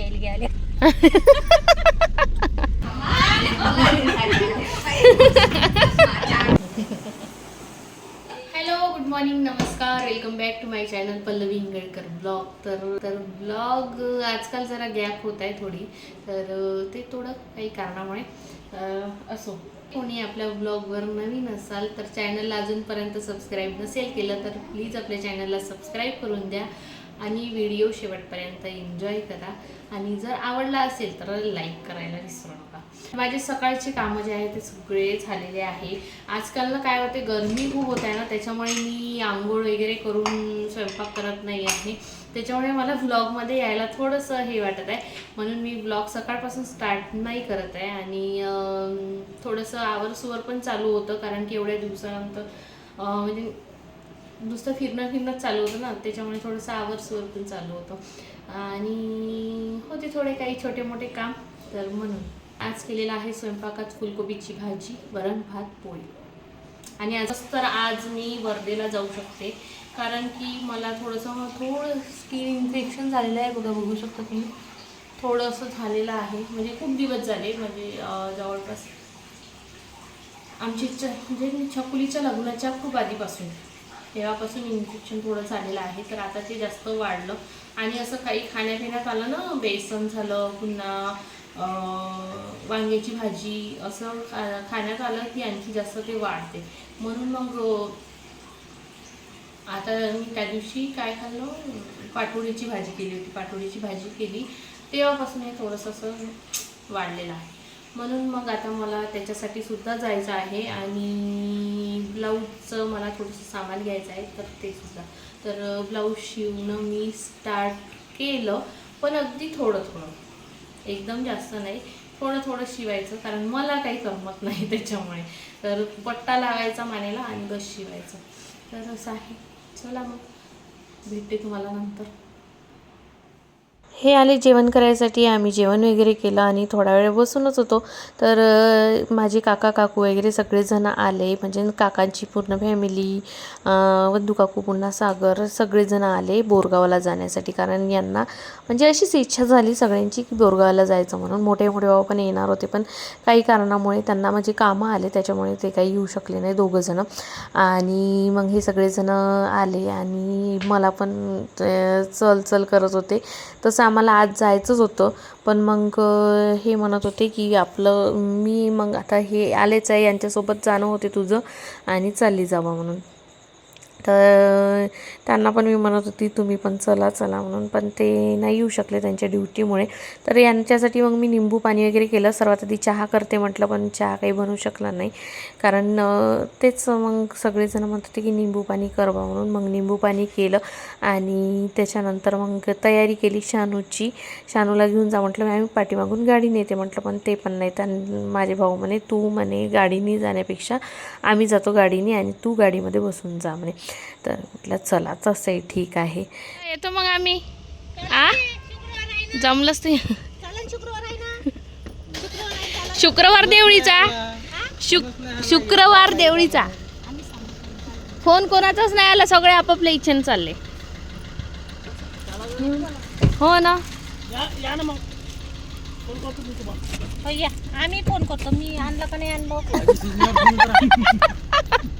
Shell hello good morning नमस्कार welcome back to my channel Pallavi Hinglakar blog तर तर blog uh, आजकाल जरा गॅप होत आहे थोडी. तर uh, ते थोडं काही कारणामुळे uh, असो. कोणी आपल्या ब्लॉगवर नवीन असाल तर चॅनलला अजूनपर्यंत सबस्क्राईब नसेल केलं तर प्लीज आपल्या चॅनलला सबस्क्राईब करून द्या. आणि व्हिडिओ शेवटपर्यंत एन्जॉय करा. आणि जर आवडला असेल तर लाईक करायला विसरू नका. माझे सकाळचे कामं जे आहे ते सगळे झालेले आहे. आजकाल ना काय होते गरमी खूप होत आहे ना त्याच्यामुळे मी आंघोळ वगैरे करून स्वयंपाक करत नाही आहे. त्याच्यामुळे मला व्लॉगमध्ये यायला थोडंसं हे वाटत आहे. म्हणून मी ब्लॉग सकाळपासून स्टार्ट नाही करत आहे. आणि थोडंसं थोडंसं आवरसुवर पण चालू होतं कारण की एवढ्या दिवसानंतर म्हणजे नुसतं फिरणं फिरणं चालू होतं ना त्याच्यामुळे थोडंसं आवरसुवर पण चालू होतं. आणि होते थोडे काही छोटे मोठे काम तर म्हणून आज केलेलं आहे स्वयंपाकात फुलकोबीची भाजी वरण भात पोळी. आणि आजच तर आज मी वर्धेला जाऊ शकते कारण की मला थोडंसं थोडं स्किन इन्फेक्शन झालेलं आहे बघा बघू शकता तुम्ही. थोडंसं झालेलं आहे म्हणजे खूप दिवस झाले म्हणजे जवळपास आमची च म्हणजे छकुलीच्या लग्नाच्या खूप आधीपासून. तेव्हापासून इन्फेक्शन थोडं झालेलं आहे तर आता ते जास्त वाढलं. आणि असं काही खाण्यापिण्यात आलं ना बेसन झालं पुन्हा वांग्याची भाजी असं खा खाण्यात आलं की आणखी जास्त ते वाढते. म्हणून मग आता मी त्या दिवशी काय खाल्लं? पाटोळीची भाजी केली होती. पाटोळीची भाजी केली. तेव्हापासून हे थोडंसं असं वाढलेलं आहे. म्हणून मग आता मला त्याच्यासाठी सुद्धा जायचं आहे आणि ब्लाऊजचं मला थोडंसं सामान घ्यायचं आहे तर ते सुद्धा. तर ब्लाऊज शिवणं मी स्टार्ट केलं पण अगदी थोडं थोडं. एकदम जास्त नाही. थोडं थोडं शिवायचं कारण मला काही करमत नाही त्याच्यामुळे. तर पट्टा लावायचा मानेला आणि बस शिवायचं. तर असं आहे. चला मग. भेटते तुम्हाला नंतर. हे आले जेवण करायसाठी आम्ही जेवण वगैरे केलं आणि थोडा वेळ बसूनच होतो. तर माझे काका काकू वगैरे सगळेजण आले. म्हणजे काकांची पूर्ण फॅमिली वंदू काकू पुन्हा सागर सगळेजण आले बोरगावला जाण्यासाठी. कारण यांना म्हणजे अशीच इच्छा झाली सगळ्यांची की बोरगावला जायचं म्हणून. मोठे मोठे भाऊ पण येणार होते. पण काही कारणामुळे त्यांना म्हणजे कामं आले. त्याच्यामुळे ते काही येऊ शकले नाही दोघंजणं. आणि मग हे सगळेजण आले आणि मला पण चल चल करत होते. तसं आम्हाला आज जायचंच होतं. पण मग हे म्हणत होते की आपलं मी मग आता हे आलेच आहे यांच्यासोबत जाणं होते तुझं आणि चालली जावं म्हणून. तर त्यांना पण मी म्हणत होती तुम्ही पण चला चला म्हणून. पण ते नाही येऊ शकले त्यांच्या ड्युटीमुळे. तर यांच्यासाठी मग मी निंबू पाणी वगैरे केलं. सर्वात आधी चहा करते म्हटलं पण चहा काही बनवू शकला नाही. कारण तेच मग सगळेजण म्हणत होते की निंबू पाणी करवा म्हणून मग निंबू पाणी केलं. आणि त्याच्यानंतर मग तयारी केली शानूची. शानूला घेऊन जा म्हटलं आम्ही पाठीमागून गाडी नेते म्हटलं पण ते पण नाही तर माझे भाऊ म्हणे तू म्हणे गाडीने जाण्यापेक्षा आम्ही जातो गाडीने आणि तू गाडीमध्ये बसून जा म्हणे. तर म्हटलं चला तसंही ठीक आहे. येतो मग आम्ही. आ? जमलंच ते शुक्रवार देवळीचा? शुक शुक्रवार देवळीचा. फोन कोणाचाच नाही आला सगळे आपापल्या इच्छेने चालले. हो ना. या आम्ही फोन करतो. मी आणलं का नाही आणलं?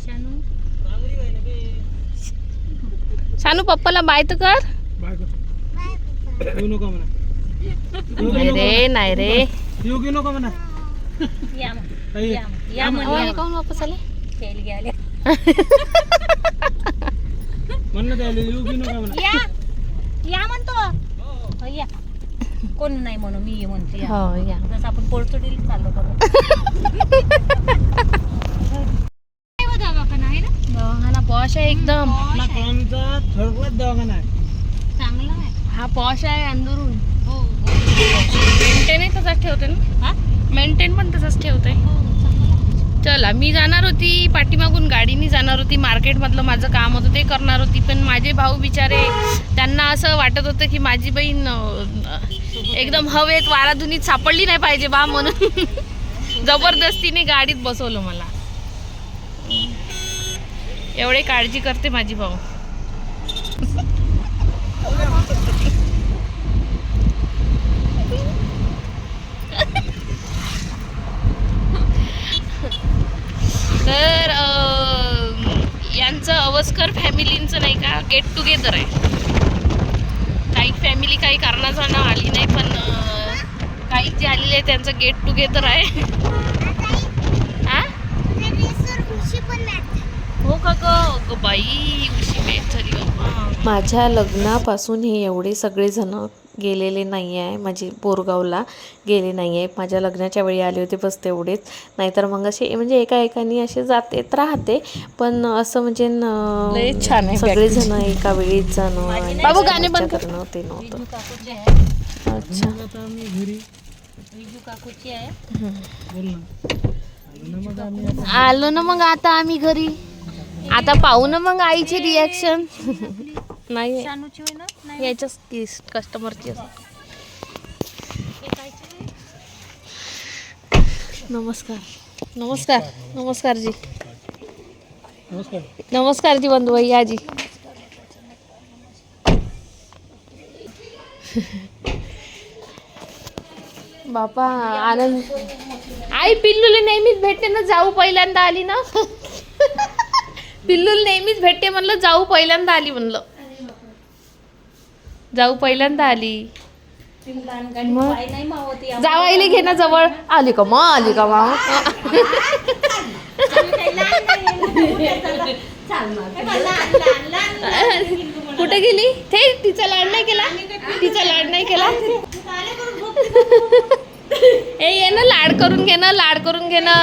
शानू? शानू पप्पाला बाय तर कर. नाही रे नाही म्हणे. वापस आले? या. या म्हणतो. हो, या. कोण नाही म्हणू मी ये. म्हणतो हो या. जसं आपण पोळचोडीला चाललो बघा दवाखाना आहे ना दवाखाना पॉश आहे एकदम. चांगला आहे. हा पॉश आहे अंदरून. मेंटेनही तसाच ठेवते ना? हा? मेंटेन पण तसंच ठेवते. चला मी जाणार होती पाठीमागून गाडीनी जाणार होती. मार्केटमधलं माझं काम होतं ते करणार होती. पण माझे भाऊ बिचारे त्यांना असं वाटत होतं की माझी बहीण एकदम हवेत वाराधुनीत सापडली नाही पाहिजे बा म्हणून. जबरदस्तीने गाडीत बसवलं मला. एवढे काळजी करते माझी भाऊ. तर यांचं अवस्कर फॅमिलींचं नाही का गेट टुगेदर आहे. काही फॅमिली काही कारणासाठी आली नाही पण काही जे आलेले आहे त्यांचं गेट टुगेदर आहे. हा? का ग ग बाई उशी मॅच झाली बाबा. माझ्या लग्नापासून हे एवढे सगळेजण गेलेले नाही आहे म्हणजे बोरगावला गेले नाही आहे माझ्या लग्नाच्या वेळी आले होते बस तेवढेच. नाहीतर मग असे म्हणजे एका एकाने असे जात येत राहते. पण असं म्हणजे छान आहे सगळेजण एका वेळीच जाणं बाबू गाणे बंद करणं ते नव्हतं. अच्छा. काकूची आहे. आलो ना मग आता आम्ही घरी. आता पाहू ना मग आईची रिॲक्शन नाही शानूची होय ना? नाही याच्याच कस्टमरची नमस्कार नमस्कार. नमस्कार. जी नमस्कार जी बंधू भैया जी. बापा आनंद. आई पिल्लूला नेहमीच भेटते ना जाऊ पहिल्यांदा आली ना. पिल्लूला नेहमीच भेटते म्हणलं जाऊ पहिल्यांदा आली म्हणलं. जाऊ पहिल्यांदा आली. जावाईले घे ना जवळ. आली का मग? आली का मग? कुठे गेली? ते तिचा लाड नाही केला. तिचा लाड नाही केला. ए ये ना लाड करून घे ना लाड करून घे ना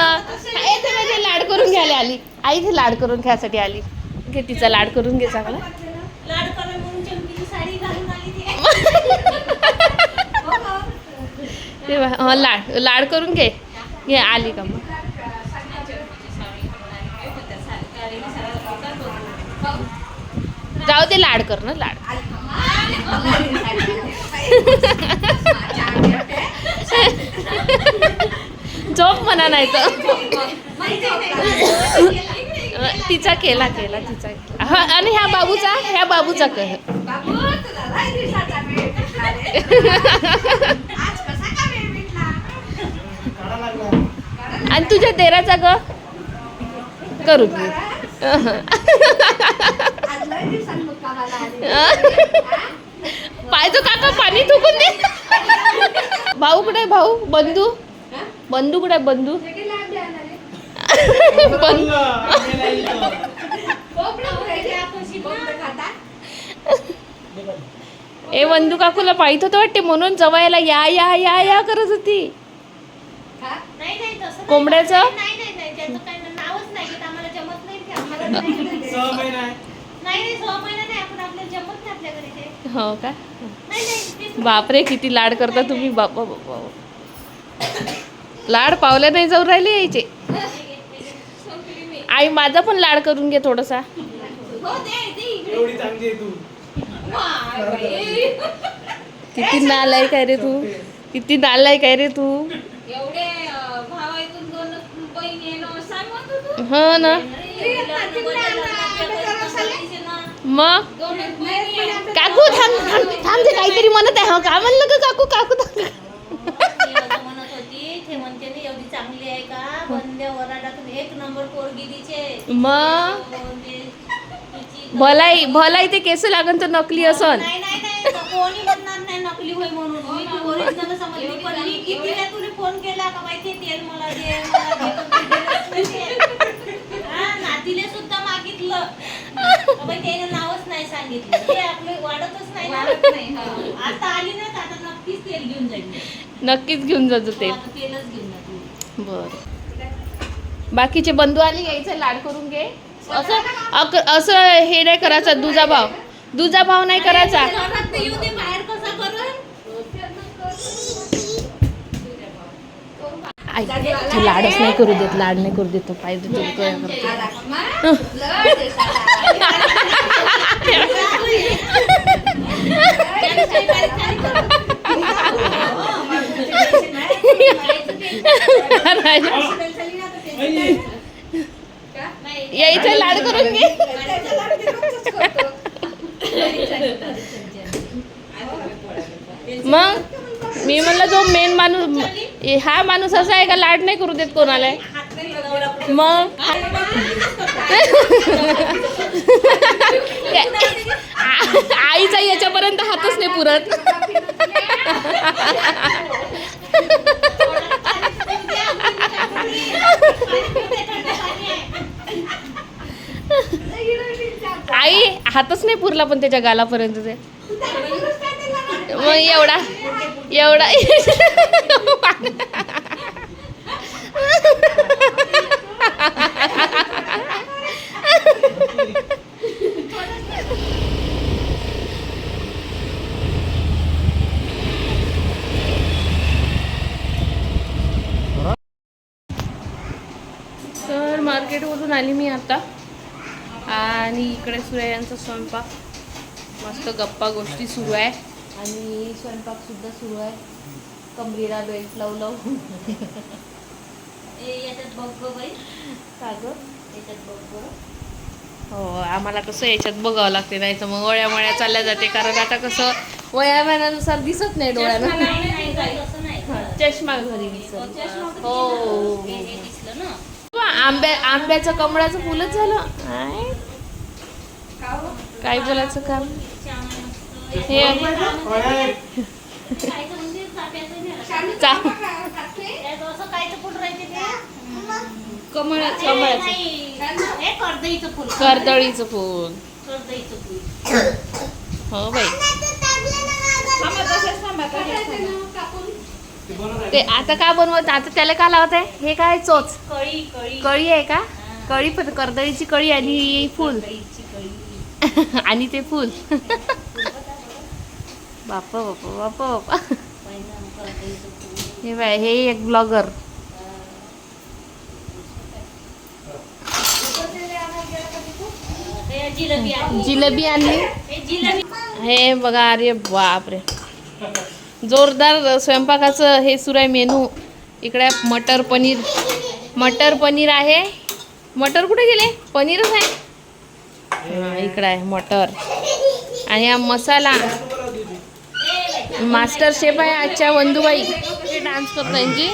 लाड करून घ्यायला आली. आई ते लाड करून घ्यायसाठी आली. घे तिचा लाड करून घे चांगला. लाड हं, लाड करून घे. घे आली का मग? जाऊ दे लाड कर ना लाड. झोप म्हणा नाही तर. तिचा केला केला तिचा केला. हा आणि ह्या बाबूचा ह्या बाबूचा कह आणि तुझ्या देराचा ग? करू दे पाहिजे काका पाणी थुकून दे. भाऊ कुठे भाऊ? बंधू? बंधू कुठे आहे बंधू ए बंधू काकूला पाहित होतं वाटते म्हणून जवायला या या या या करत होती. नाही नाही तसं कोंबड्याचं? नाही नाही नाही त्याचं काही नावच नाही घेत आम्हाला जमत नाही ते आम्हाला नाही. नाही नाही सहा महिना नाही आपण आपल्याला जमत नाही आपल्या घरी ते. हो का? नाही नाही तेच बापरे किती लाड करता तुम्ही बापा बापा. लाड पावल्या नाही जाऊन राहिले यायचे. आई माझा पण लाड करून घे थोडासा. हो. किती नालाय काय रे तू. किती नालाय काय रे तू. होतो. हो ना. मग. काकू थांब थांब थांब ते काहीतरी म्हणत आहे हो का? म्हणलं काकू काकू थांब ती असं म्हणत होती ते म्हणते ना एवढी चांगली आहे का? बंद्या वराडातून एक नंबर पोरगी तिचे. मग? तिची- भलाई भलाई ते केस लागन तर नकली असन. नाही नाही नाही. तर कोणी म्हणणार नाही नकली होय म्हणून. मी ती ओरिजिनल समजली पण मी किती वेळा तुला फोन केला का माहिती तेल मला दे मला दे पण तू दिलंच नाही. हा, नातीले सुद्धा मागितलं. का बाई त्याने नावच नाही सांगितलं. ते आपलं वाढतच नाही ना. हा. आता आली ना तर आता नक्कीच तेल घेऊन जाईल. नक्कीच घेऊन जातो ते. आता तेलच घेऊन बर. बाकीचे बंधू आले यायचं लाड करून घे. असं अक- असं हे नाही करायचं दुजा भाव दुजा भाव नाही करायचा आई लाडच नाही करू देत लाड नाही करू देत पाहिजे तुला काय करतो यायचं लाड करून घे मग मी म्हणलं जो मेन की हा माणूस असा आहे का लाड नाही करू देत कोणाला? मग? आईचा याच्यापर्यंत हातच नाही पुरत. आई हातच नाही पुरला पण त्याच्या गालापर्यंत ते. मग एवढा एवढा. तर मार्केटमधून आली मी आता. आणि इकडे सूर्यांचा स्वयंपाक. मस्त गप्पा गोष्टी सुरू आहे. आणि स्वयंपाक सुद्धा सुरू आहे. कमरीला बेल्ट लावू याच्यात बघ बाई. का गं? याच्यात बघ. हो आम्हाला कसं याच्यात बघावं लागते नाही तर मग वळ्या मळ्या चालल्या जाते. कारण आता कसं वयामानानुसार दिसत नाही डोळ्यानं. हा, चष्मा घरी दिसत हो दिसलं? हे- हे. वा, आंब्या आंब्याचं कमळाचं फुलच झालं. काय बोलायचं काम? कमळ फुल कर्दळीचं फुल. कर्दईचं फुल हो बाई. ते आता का बनवत? आता त्याला का लावत आहे हे काय चोच? कळी आहे का? कळी पण कर्दळीची कळी आणि फुल. आणि ते फुल. बाप बाप बाप बापा. हे बाय हे एक ब्लॉगर. जिलेबी आणली. हे बघा अरे बापरे. जोरदार स्वयंपाकाचं हे सुरू आहे मेनू. इकडे मटर पनीर. मटर पनीर आहे. मटर कुठे गेले? पनीरच आहे. इकडं इकडे आहे मटर. आणि हा मसाला. मास्टर शेफ आहे आजच्या वंदुबाई. ते डान्स करत यांची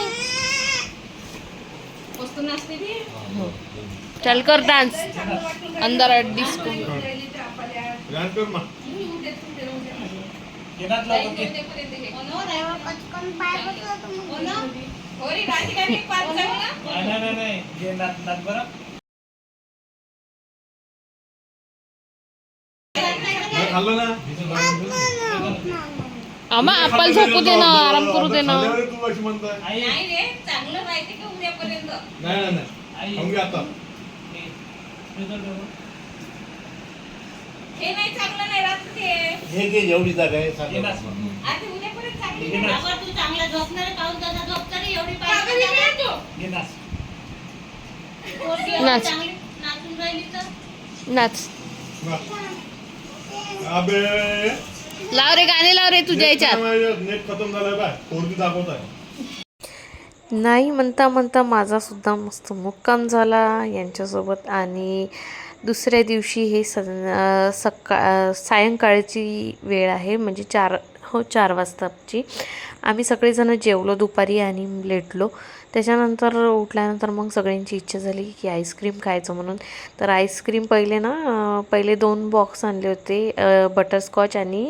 चल कर डान्स अंदर डिस्को खाल्लं ना? आम्हा आपल्याला झोपू दे ना आराम करू दे ना खाल्ल्यावर तू अशी म्हणताय. नाही रे चांगलं राहते का उद्यापर्यंत? नाही नाही नाही. खाऊन घे आता. हे नाही चांगलं नाही राहत ते. हे घे जेवढी जागा आहे सांगा. आता उद्यापर्यंत चांगली नाही. बाबा, तू चांगला झोपणार आहे, काहून त्याचा झोप तरी एवढी पाहिजे पोरगी एवढी नाच. चांगली नाचून राहिली तर. नाच. अबे लाव रे गाणे लाव रे तुझ्या याच्यात. नेट खतम झालाय बाय. फोर जी दाखवत आहे नाही म्हणता म्हणता माझासुद्धा मस्त मुक्काम झाला यांच्यासोबत आणि दुसऱ्या दिवशी हे स सकाळ सायंकाळची वेळ आहे म्हणजे चार हो चार वाजताची. आम्ही सगळेजण जेवलो दुपारी आणि लेटलो. त्याच्यानंतर उठल्यानंतर मग सगळ्यांची इच्छा झाली की आईस्क्रीम खायचं म्हणून. तर आईस्क्रीम पहिले ना पहिले दोन बॉक्स आणले होते बटरस्कॉच आणि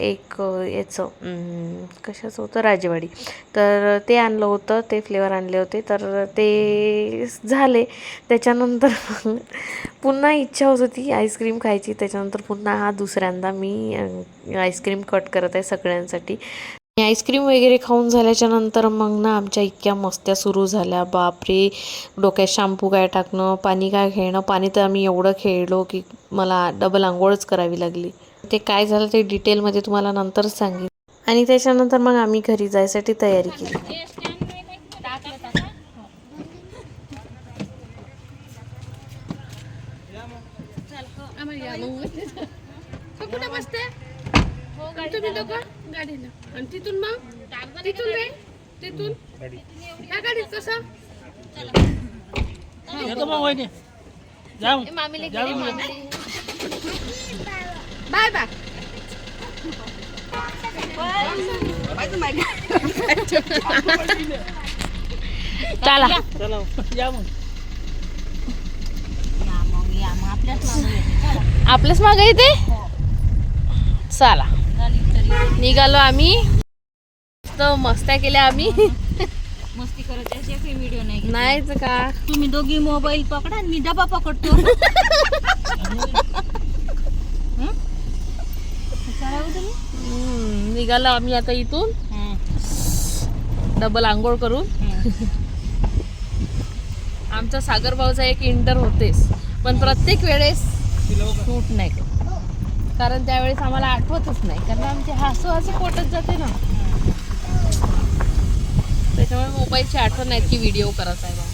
एक याचं कशाचं होतं? राजेवाडी. तर ते आणलं होतं ते फ्लेवर आणले होते. तर ते झाले. त्याच्यानंतर पुन्हा इच्छा होत होती आईस्क्रीम खायची. त्याच्यानंतर पुन्हा हा दुसऱ्यांदा मी आईस्क्रीम कट करत आहे सगळ्यांसाठी. आईस्क्रीम वगैरे खाऊन झाल्याच्यानंतर मग ना आमच्या इतक्या मस्त्या सुरू झाल्या. बापरे! डोक्यात शॅम्पू काय टाकणं पाणी काय खेळणं? पाणी तर आम्ही एवढं खेळलो की मला डबल आंघोळच करावी लागली. ते काय झालं ते डिटेलमध्ये तुम्हाला नंतरच सांगेन. आणि त्याच्यानंतर मग आम्ही घरी जायसाठी तयारी केली. कुठे बसते? तुम्ही लोक गाडीला. आणि तिथून मग? तिथून रे? तिथून? ह्या गाडीत कसं? मामीले गेले मामीले बाय बाय. चला. आपल्याच मागे येते चला. निघालो आम्ही. मस्त मस्त्या केल्या आम्ही. मस्ती काही व्हिडिओ नाही नाहीच का? तुम्ही दोघी मोबाईल पकडा आणि मी डबा पकडतो. हं? निघालो आम्ही आता इथून. डबल आंघोळ करून. आमचा सागर भाऊचा एक इंटर होतेच. पण प्रत्येक वेळेस शूट नाही कारण त्यावेळेस आम्हाला आठवतच नाही. कारण आमचे हसू हसू पोटच जाते ना. त्याच्यामुळे मोबाईलची आठवण नाही की व्हिडिओ करायचा आहे बा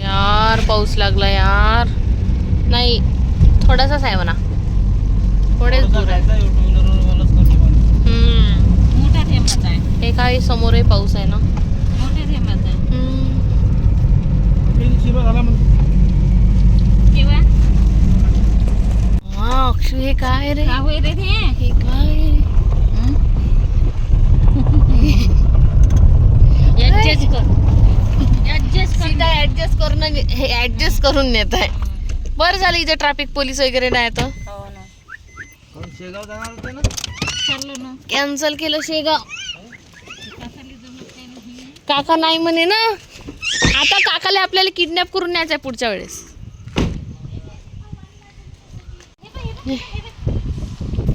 यार पाऊस लागला यार. नाही थोडासाच आहे म्हणा. थोडेच दूर आहे. हे काय समोर आहे. पाऊस आहे ना? हा, काय रे? का होय रे हे काय ऍडजस्ट कर. ऍडजस्ट ऍडजस्ट करून हे ऍडजस्ट करून नेत आहे. बरं झालं इथे ट्रॅफिक पोलीस वगैरे नाही तर. हो ना. चाललो ना. कॅन्सल केलं शेगाव. काका नाही म्हणे ना. आता काकाला आपल्याला किडनॅप करून न्यायचं आहे पुढच्या वेळेस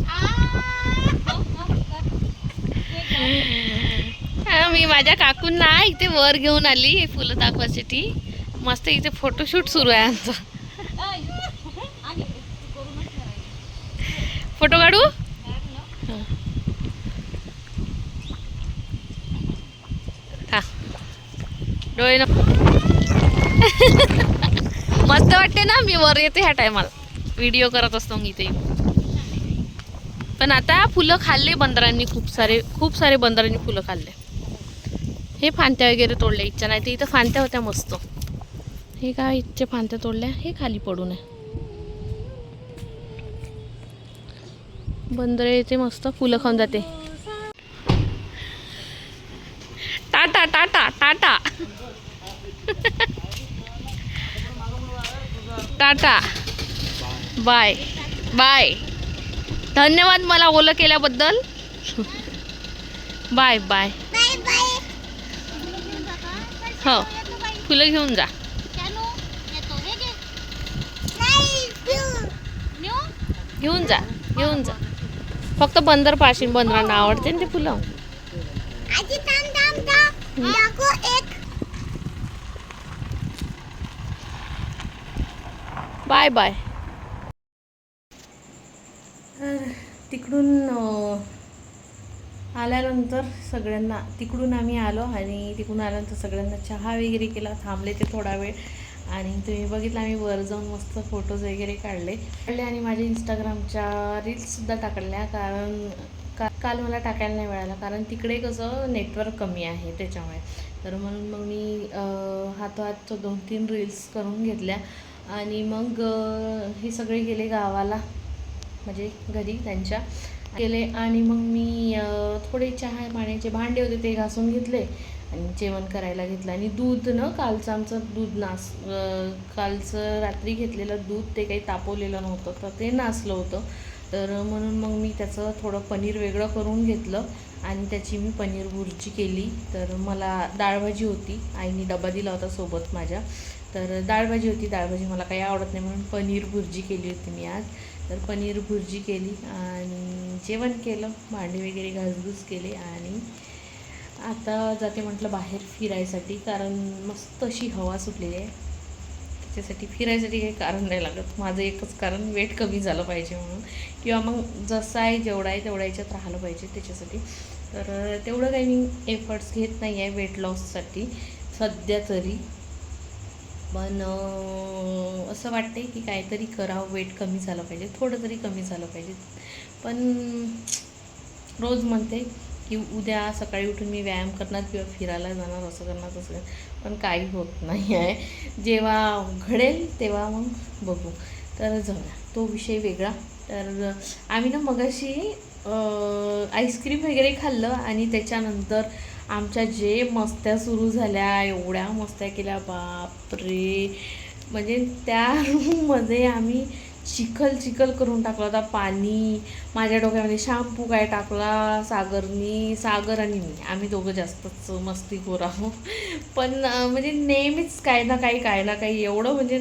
हा, मी माझ्या काकूंना इथे वर घेऊन आली हे फुलं दाखवायसाठी मस्त इथे फोटोशूट सुरू आहे आमचा. फोटो काढू? हा. डोळे ना मस्त वाटते ना मी वर येते ह्या टायमाला व्हिडिओ करत असतो मी इथे. पण आता फुलं खाल्ले बंदरांनी खूप सारे खूप सारे बंदरांनी फुलं खाल्ले. हे फांत्या वगैरे तोडल्या इच्छा नाही. तर इथं फांत्या होत्या मस्त. हे काय इथच्या फांत्या तोडल्या? हे खाली पडू नये बंदर येते मस्त फुलं खाऊन जाते. Tata tata tata. Tata. Bye. Bye. धन्यवाद मला ओलं केल्याबद्दल. Bye bye. हो फुलं घेऊन जा. घेऊन जा घेऊन जा. फक्त बंदर पाशीन बंदरांना आवडते ना ते फुलं. Bye bye. तिकडून आल्यानंतर सगळ्यांना तिकडून आम्ही आलो आणि तिकडून आल्यानंतर सगळ्यांना चहा वगैरे केला थांबले ते थोडा वेळ. आणि तुम्ही बघितलं आम्ही वर जाऊन मस्त फोटोज वगैरे काढले. काढले आणि माझ्या इंस्टाग्रामच्या रील्ससुद्धा टाकल्या कारण का काल मला टाकायला नाही मिळाला कारण तिकडे कसं नेटवर्क कमी आहे त्याच्यामुळे. तर म्हणून मग मी हातोहात दोन तीन रील्स करून घेतल्या. आणि मग हे सगळे गेले गावाला. म्हणजे घरी त्यांच्या केले. आणि मग मी थोडे चहा पाण्याचे भांडे होते ते घासून घेतले आणि जेवण करायला घेतलं. आणि दूध ना कालचं आमचं दूध नास कालचं रात्री घेतलेलं दूध ते काही तापवलेलं नव्हतं तर ते नासलं होतं. तर म्हणून मग मी त्याचं थोडं पनीर वेगळं करून घेतलं आणि त्याची मी पनीर भुर्जी केली. तर मला डाळभाजी होती. आईने डबा दिला होता सोबत माझ्या. तर डाळभाजी होती. डाळभाजी मला काही आवडत नाही म्हणून पनीर भुर्जी केली होती मी आज. तर पनीर भुर्जी केली आणि जेवण केलं भांडी वगैरे घासघूस केली आणि आता जाते म्हटलं बाहेर फिरायसाठी कारण मस्त अशी हवा सुटलेली आहे. त्याच्यासाठी फिरायसाठी काही कारण नाही लागत. माझं एकच कारण वेट कमी झालं पाहिजे म्हणून. किंवा मग जसं आहे जेवढा आहे तेवढ्या याच्यात राहिलं पाहिजे त्याच्यासाठी. तर तेवढं काही मी एफर्ट्स घेत नाही आहे वेट लॉससाठी सध्या तरी. पण असं वाटते की काहीतरी करावं वेट कमी झालं पाहिजे थोडं तरी कमी झालं पाहिजे. पण रोज म्हणते की उद्या सकाळी उठून मी व्यायाम करणार किंवा फिरायला जाणार असं करणार तसं करणार. पण काही होत नाही आहे. जेव्हा घडेल तेव्हा मग बघू. तर जाऊया तो विषय वेगळा. तर आम्ही ना मगाशी आईस्क्रीम वगैरे खाल्लं आणि त्याच्यानंतर आमच्या जे मस्त्या सुरू झाल्या एवढ्या मस्त्या केल्या बापरे. म्हणजे त्या रूममध्ये आम्ही चिखल चिखल करून टाकला होता पाणी. माझ्या डोक्यामध्ये शॅम्पू काय टाकला सागरनी सागर आणि मी. आम्ही दोघं जास्तच मस्ती आहो पण म्हणजे नेहमीच काय ना काही काय ना काही एवढं म्हणजे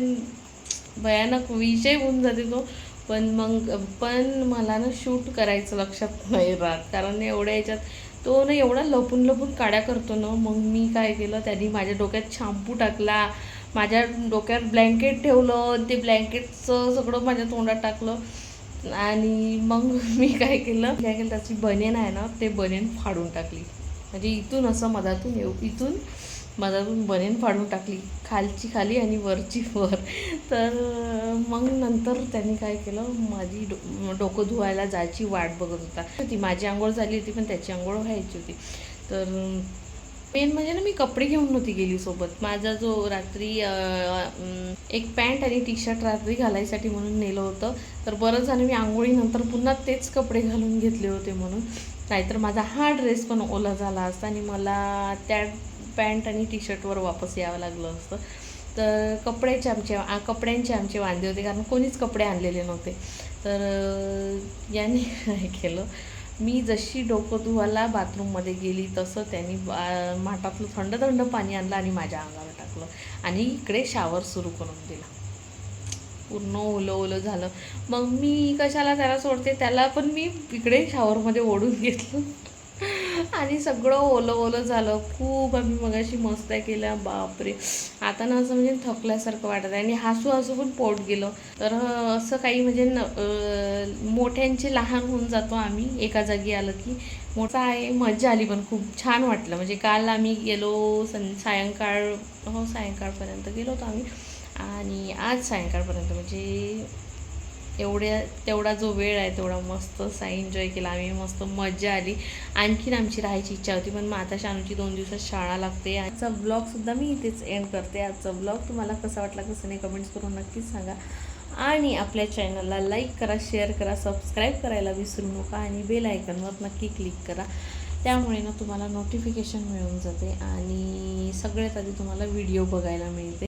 भयानक विषय होऊन जाते तो. पण मग पण मला ना शूट करायचं लक्षात नाही राहत. कारण एवढ्या याच्यात तो ना एवढा लपून लपून काड्या करतो ना मग मी काय केलं त्यांनी माझ्या डोक्यात शॅम्पू टाकला माझ्या डोक्यात ब्लँकेट ठेवलं ते ब्लँकेटचं सगळं माझ्या तोंडात टाकलं आणि मग मी काय केलं काय केलं त्याची बनेन आहे ना ते बनेन फाडून टाकली. म्हणजे इथून असं मधातून येऊ इथून मधातून बनेन फाडून टाकली. खालची खाली आणि वरची वर. तर मग नंतर त्यांनी काय केलं? माझी डो डोकं धुवायला जायची वाट बघत होता. ती माझी आंघोळ झाली होती पण त्याची आंघोळ व्हायची होती. तर मेन म्हणजे ना मी कपडे घेऊन नव्हती गेली सोबत. माझा जो रात्री एक पॅन्ट आणि टी शर्ट रात्री घालायसाठी म्हणून नेलं होतं. तर बरं झालं मी आंघोळीनंतर पुन्हा तेच कपडे घालून घेतले होते म्हणून. नाहीतर माझा हा ड्रेस पण ओला झाला असता आणि मला त्या पॅन्ट आणि टी शर्टवर वापस यावं लागलं असतं. तर कपड्याचे आमचे कपड्यांचे आमचे वांदे होते कारण कोणीच कपडे आणलेले नव्हते. तर याने काय केलं? मी जशी डोकं धुवायला बाथरूममध्ये गेली तसं त्यांनी बा माठातलं थंड थंड पाणी आणलं आणि माझ्या अंगावर टाकलं. आणि इकडे शावर सुरू करून दिला. पूर्ण ओलं ओलं झालं. मग मी कशाला त्याला सोडते? त्याला पण मी इकडे शावरमध्ये ओढून घेतलं. आणि सगळं ओलं ओलं झालं. खूप आम्ही मगाशी मस्त्या केल्या बापरे. आता ना असं म्हणजे थकल्यासारखं वाटत आहे. आणि हसू हसू पण पोट गेलं. तर असं काही म्हणजे न मोठ्यांचे लहान होऊन जातो आम्ही. एका जागी आलं की मोठा आहे. मजा आली पण खूप. छान वाटलं. म्हणजे काल आम्ही गेलो सं सायंकाळ हो सायंकाळपर्यंत गेलो होतो आम्ही. आणि आज सायंकाळपर्यंत. म्हणजे एवढ्या तेवढा जो वेळ आहे तेवढा मस्त असा एन्जॉय केला. आम्ही मस्त मजा आली. आणखीन आमची राहायची इच्छा होती पण मग आता शानूची दोन दिवसात शाळा लागते. आजचा ब्लॉगसुद्धा मी इथेच एंड करते. आजचा ब्लॉग तुम्हाला कसा वाटला कसं नाही कमेंट्स करून नक्कीच सांगा. आणि आपल्या चॅनलला लाईक करा शेअर करा सबस्क्राईब करायला विसरू नका आणि बेल आयकनवर नक्की क्लिक करा. त्यामुळे ना तुम्हाला नोटिफिकेशन मिळून जाते आणि सगळ्यात आधी तुम्हाला व्हिडिओ बघायला मिळते.